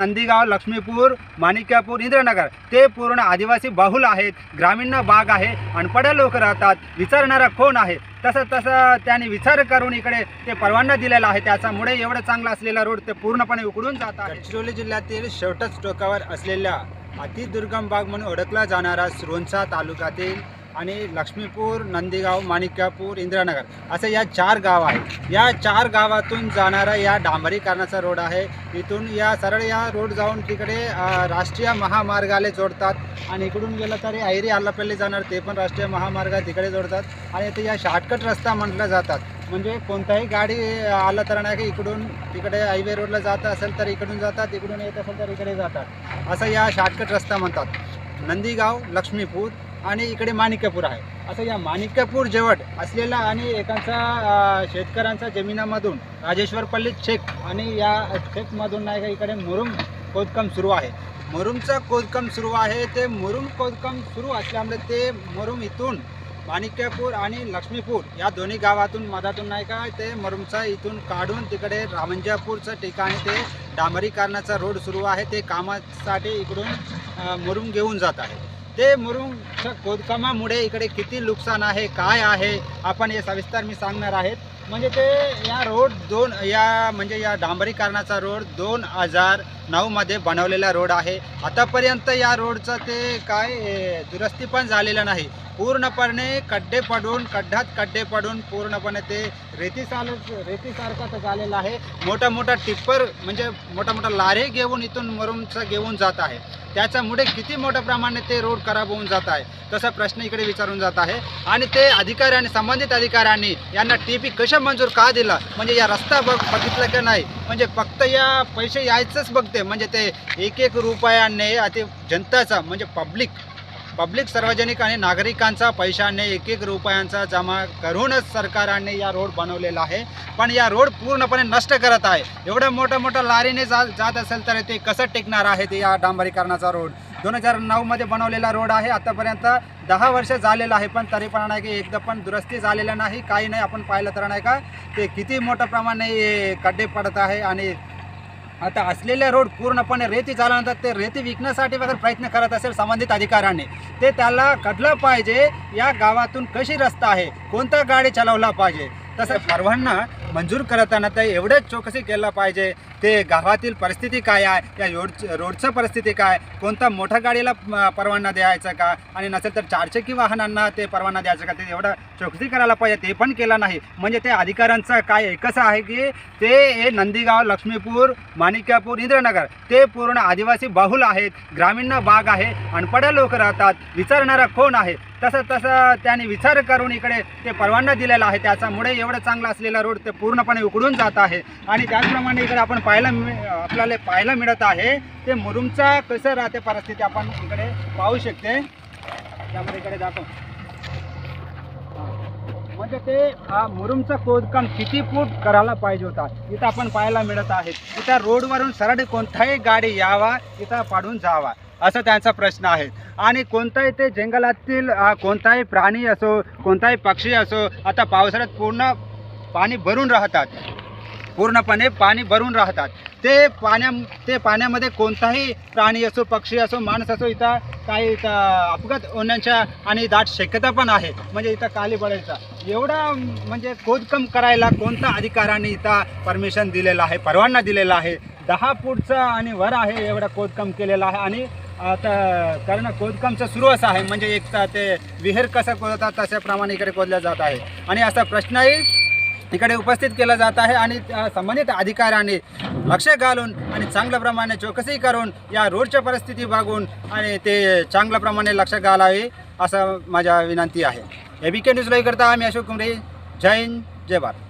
नंदीगाव लक्ष्मीपूर माणिक्यापूर इंद्रनगर. ते पूर्ण आदिवासी बाहुल आहेत. ग्रामीण भाग आहे. अनपढ लोक राहतात. विचारणारा कोण आहे? तसं तसं त्याने विचार करून इकडे ते परवाना दिलेला आहे. त्याच्यामुळे एवढं चांगला असलेला रोड ते पूर्णपणे उकडून जातात गडचिरोली जिल्ह्यातील शेवटच टोकावर असलेल्या अतिदुर्गम भाग म्हणून ओळखला जाणारा सुरोंचा तालुक्यातील आणि लक्ष्मीपूर नंदीगाव माणिक्यापूर इंदिरानगर असं या चार गाव आहेत. या चार गावातून जाणारा या डांबरीकरणाचा रोड आहे. इथून या सरळ या रोड जाऊन तिकडे राष्ट्रीय महामार्गाला जोडतात आणि इकडून गेलं तरी ऐरी आल्लापल्ली जाणार ते पण राष्ट्रीय महामार्ग तिकडे जोडतात. आणि इथे या शॉर्टकट रस्ता म्हटलं जातात. म्हणजे कोणताही गाडी आलं तर नाही की इकडून तिकडे हायवे रोडला जात असेल तर इकडून जातात इकडून येत असेल तर इकडे जातात. असं या शॉर्टकट रस्ता म्हणतात. नंदीगाव लक्ष्मीपूर आणि इकडे माणिक्यपूर आहे. असं या माणिक्यपूर जवळ असलेला आणि एकांचा शेतकऱ्यांचा जमिनामधून राजेश्वरपल्ली चेक आणि या चेकमधून नाही का इकडे मुरुम खोदकाम सुरू आहे. मुरुमचं खोदकाम सुरू आहे. ते मुरुम खोदकाम सुरू असल्यामुळे ते मुरुम इथून माणिक्यपूर आणि लक्ष्मीपूर या दोन्ही गावातून मधातून नाही का ते मुरुमचा इथून काढून तिकडे रामंजापूरचं ठिकाणी ते डांबरीकरणाचा रोड सुरू आहे. ते कामासाठी इकडून मुरुम घेऊन जात आहे. ते मुरुमच्या खोदकामामुळे इकडे किती नुकसान आहे काय आहे आपण हे सविस्तर मी सांगणार आहेत. म्हणजे ते या रोड दोन या म्हणजे या डांबरीकरणाचा रोड दोन हजार नऊमध्ये बनवलेला रोड आहे. आतापर्यंत या रोडचं ते काय दुरुस्ती पण झालेलं नाही. पूर्णपणे खड्डे पडून खड्ड्यात खड्डे पडून पूर्णपणे ते रेतीसाल रेतीसारखं तर झालेलं आहे. मोठा मोठा टिप्पर म्हणजे मोठा मोठा लारे घेऊन इथून मुरुमचं घेऊन जात आहे. त्याच्यामुळे किती मोठ्या प्रमाणे ते रोड खराब होऊन जात आहे तसा प्रश्न इकडे विचारून जात आहे. आणि ते अधिकाऱ्यांनी संबंधित अधिकाऱ्यांनी यांना टी पी कशा मंजूर का दिला? म्हणजे या रस्ता बघ बघितलं की नाही? म्हणजे फक्त या पैसे यायचंच बघते. म्हणजे ते एक एक रुपयाने अति जनताचा म्हणजे पब्लिक पब्लिक सार्वजनिक आणि नागरिकांचा पैशाने एक एक रुपयांचा जमा करूनच सरकाराने या रोड बनवलेला आहे. पण या रोड पूर्णपणे नष्ट करत आहे. एवढं मोठं मोठं लारीने जा जात असेल तर ते कसं टिकणार आहे ते या डांबरीकरणाचा रोड? दोन हजार नऊमध्ये बनवलेला रोड आहे. आतापर्यंत दहा वर्ष झालेलं आहे पण तरी पण नाही की एकदा पण दुरुस्ती झालेलं नाही. काही नाही आपण पाहिलं तर नाही का ते किती मोठ्या प्रमाणे खड्डे पडत आहे आणि आता असलेले रोड पूर्णपणे रेती झाल्यानंतर ते रेती विकण्यासाठी वगैरे प्रयत्न करत असेल संबंधित अधिकाऱ्यांनी. ते त्याला कळलं पाहिजे या गावातून कशी रस्ता आहे कोणता गाडी चालवला पाहिजे? तसं सर्वांना मंजूर करताना ते एवढंच चौकशी केलं पाहिजे. ते गावातील परिस्थिती काय आहे? या रोड रोडचं परिस्थिती काय कोणता मोठ्या गाडीला परवाना द्यायचा का? आणि नसेल तर चारचाकी वाहनांना ते परवाना द्यायचा का? ते एवढं चौकशी करायला पाहिजे ते पण केलं नाही. म्हणजे ते अधिकाऱ्यांचं काय एकच आहे की ते हे नंदीगाव लक्ष्मीपूर माणिक्यापूर इंद्रनगर ते पूर्ण आदिवासी बाहुल आहेत. ग्रामीण भाग आहे. अनपड्या लोक राहतात. विचारणारा कोण आहे? तसं तसं त्याने विचार करून इकडे ते परवाना दिलेला आहे. त्याच्यामुळे एवढं चांगलं असलेला रोड ते पूर्णपणे उकडून जात आहे. आणि त्याचप्रमाणे इकडे आपण पाहायला आपल्याला पाहायला मिळत आहे ते मुरुमचा कसं राहते परिस्थिती आपण इकडे पाहू शकते. त्यामुळे इकडे दाखव. म्हणजे ते हा, मुरुमचं खोदकाम किती फूट करायला पाहिजे होता इथं आपण पाहायला मिळत आहे. इथं रोडवरून सरळ कोणताही गाडी यावा इथं पाडून जावा. असं त्यांचा प्रश्न आहे. आणि कोणताही ते जंगलातील कोणताही प्राणी असो कोणताही पक्षी असो आता पावसाळ्यात पूर्ण पाणी भरून राहतात. पूर्णपणे पाणी भरून राहतात. ते पाण्या ते पाण्यामध्ये कोणताही प्राणी असो पक्षी असो माणूस असो इथं काही इथं अपघात होण्याच्या आणि दाट शक्यता पण आहे. म्हणजे इथं काली पडायचा एवढा म्हणजे खोदकम करायला कोणता अधिकाराने इथं परमिशन दिलेलं आहे परवाना दिलेला आहे? दहा फूटचा आणि वर आहे एवढा खोदकाम केलेला आहे. आणि आता कारण खोदकामचं सुरू असं आहे म्हणजे एक तर ते विहीर कसं खोदतात तशाप्रमाणे इकडे खोदल्या जात आहे. आणि असा प्रश्नही इकडे उपस्थित केला जात आहे आणि त्या संबंधित अधिकाऱ्यांनी लक्ष घालून आणि चांगल्या प्रमाणे चौकशी करून या रोडच्या परिस्थिती बघून आणि ते चांगल्या प्रमाणे लक्ष घालावे असं माझ्या विनंती आहे. ए बी के न्यूज करता आम्ही अशोक कुमरे जय हिंद जय भारत.